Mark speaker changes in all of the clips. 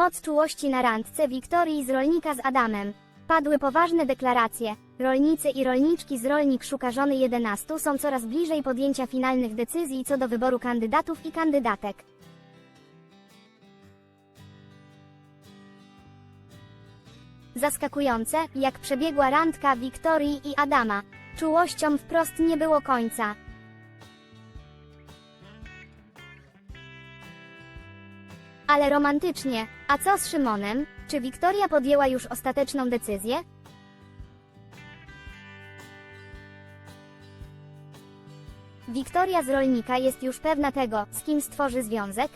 Speaker 1: Moc czułości na randce Wiktorii z rolnika z Adamem. Padły poważne deklaracje. Rolnicy i rolniczki z Rolnik Szuka Żony 11 są coraz bliżej podjęcia finalnych decyzji co do wyboru kandydatów i kandydatek. Zaskakujące, jak przebiegła randka Wiktorii i Adama. Czułościom wprost nie było końca. Ale romantycznie. A co z Szymonem? Czy Wiktoria podjęła już ostateczną decyzję? Wiktoria z rolnika jest już pewna tego, z kim stworzy związek?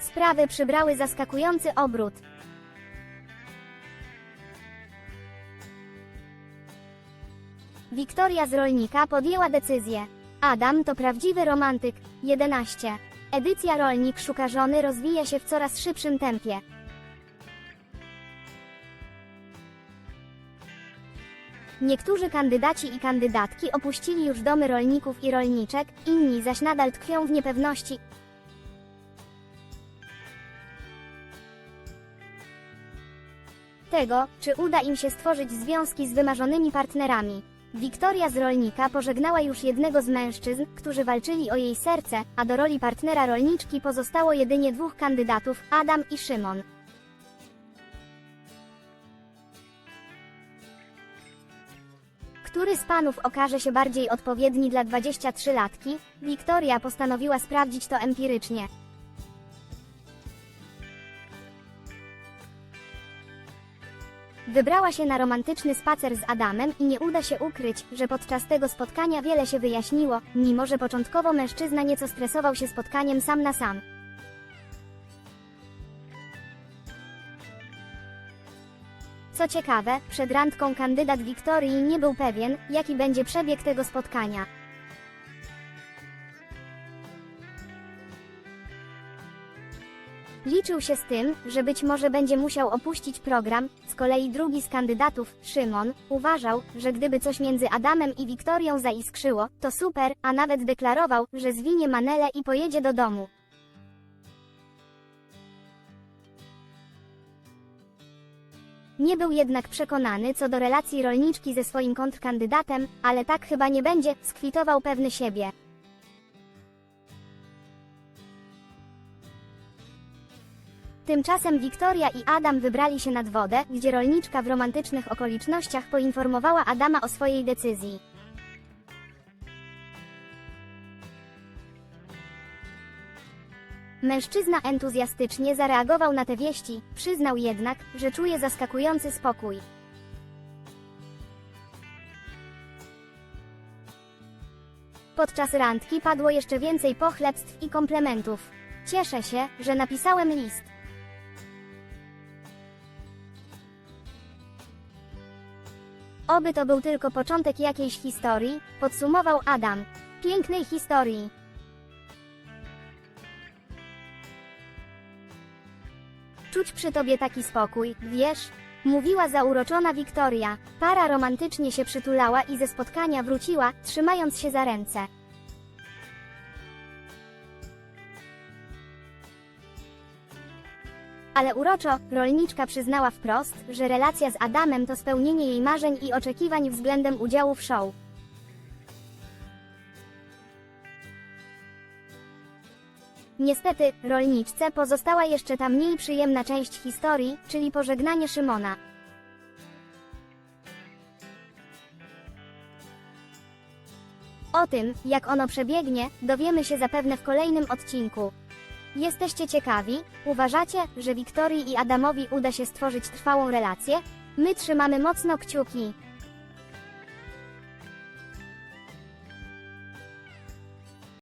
Speaker 1: Sprawy przybrały zaskakujący obrót. Wiktoria z rolnika podjęła decyzję. Adam to prawdziwy romantyk. 11. Edycja Rolnik szuka żony rozwija się w coraz szybszym tempie. Niektórzy kandydaci i kandydatki opuścili już domy rolników i rolniczek, inni zaś nadal tkwią w niepewności. Tego, czy uda im się stworzyć związki z wymarzonymi partnerami. Wiktoria z rolnika pożegnała już jednego z mężczyzn, którzy walczyli o jej serce, a do roli partnera rolniczki pozostało jedynie dwóch kandydatów, Adam i Szymon. Który z panów okaże się bardziej odpowiedni dla 23-latki? Wiktoria postanowiła sprawdzić to empirycznie. Wybrała się na romantyczny spacer z Adamem i nie uda się ukryć, że podczas tego spotkania wiele się wyjaśniło, mimo że początkowo mężczyzna nieco stresował się spotkaniem sam na sam. Co ciekawe, przed randką kandydat Wiktorii nie był pewien, jaki będzie przebieg tego spotkania. Liczył się z tym, że być może będzie musiał opuścić program, z kolei drugi z kandydatów, Szymon, uważał, że gdyby coś między Adamem i Wiktorią zaiskrzyło, to super, a nawet deklarował, że zwinie manele i pojedzie do domu. Nie był jednak przekonany co do relacji rolniczki ze swoim kontrkandydatem, ale tak chyba nie będzie, skwitował pewny siebie. Tymczasem Wiktoria i Adam wybrali się nad wodę, gdzie rolniczka w romantycznych okolicznościach poinformowała Adama o swojej decyzji. Mężczyzna entuzjastycznie zareagował na te wieści, przyznał jednak, że czuje zaskakujący spokój. Podczas randki padło jeszcze więcej pochlebstw i komplementów. Cieszę się, że napisałem list. Oby to był tylko początek jakiejś historii, podsumował Adam. Pięknej historii. Czuć przy tobie taki spokój, wiesz? Mówiła zauroczona Wiktoria. Para romantycznie się przytulała i ze spotkania wróciła, trzymając się za ręce. Ale uroczo, rolniczka przyznała wprost, że relacja z Adamem to spełnienie jej marzeń i oczekiwań względem udziału w show. Niestety, rolniczce pozostała jeszcze ta mniej przyjemna część historii, czyli pożegnanie Szymona. O tym, jak ono przebiegnie, dowiemy się zapewne w kolejnym odcinku. Jesteście ciekawi? Uważacie, że Wiktorii i Adamowi uda się stworzyć trwałą relację? My trzymamy mocno kciuki.